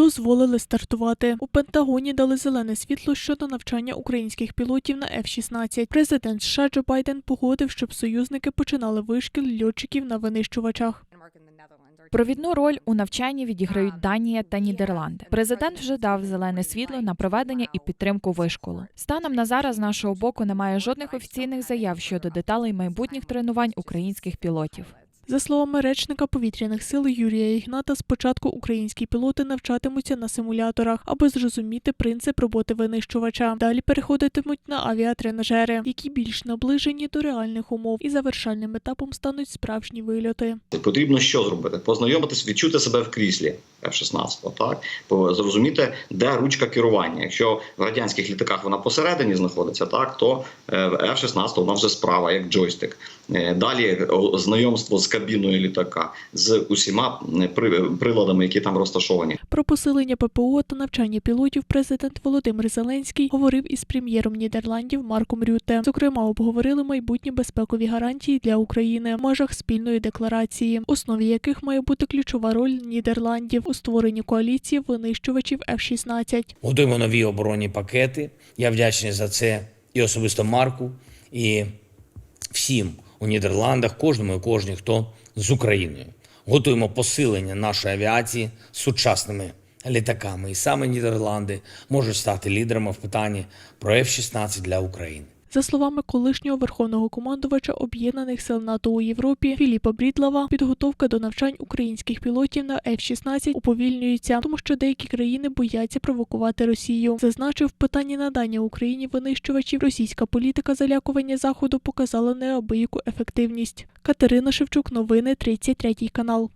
дозволили стартувати. У Пентагоні дали зелене світло щодо навчання українських пілотів на F-16. Президент США Джо Байден погодив, щоб союзники починали вишкіл льотчиків на винищувачах. Провідну роль у навчанні відіграють Данія та Нідерланди. Президент вже дав зелене світло на проведення і підтримку вишколу. Станом на зараз нашого боку немає жодних офіційних заяв щодо деталей майбутніх тренувань українських пілотів. За словами речника повітряних сил Юрія Ігната, спочатку українські пілоти навчатимуться на симуляторах, аби зрозуміти принцип роботи винищувача. Далі переходитимуть на авіатренажери, які більш наближені до реальних умов, і завершальним етапом стануть справжні вильоти. Потрібно що зробити? Познайомитись, відчути себе в кріслі F-16, так зрозуміти, де ручка керування. Якщо в радянських літаках вона посередині знаходиться, так то е, в F-16 вона вже справа, як джойстик. Е, Далі знайомство з кабіною літака, з усіма е, при- приладами, які там розташовані. Про посилення ППО та навчання пілотів президент Володимир Зеленський говорив із прем'єром Нідерландів Марком Рюте. Зокрема, обговорили майбутні безпекові гарантії для України в межах спільної декларації, в основі яких має бути ключова роль Нідерландів у створенні коаліції винищувачів F-16. Готуємо нові оборонні пакети. Я вдячний за це і особисто Марку, і всім у Нідерландах, кожному і кожній, хто з Україною. Готуємо посилення нашої авіації сучасними літаками. І саме Нідерланди можуть стати лідерами в питанні про F-16 для України. За словами колишнього верховного командувача об'єднаних сил НАТО у Європі Філіпа Брідлава, підготовка до навчань українських пілотів на F-16 уповільнюється, тому що деякі країни бояться провокувати Росію. Зазначив, в питанні надання Україні винищувачів російська політика залякування заходу показала неабияку ефективність. Катерина Шевчук, новини 33 канал.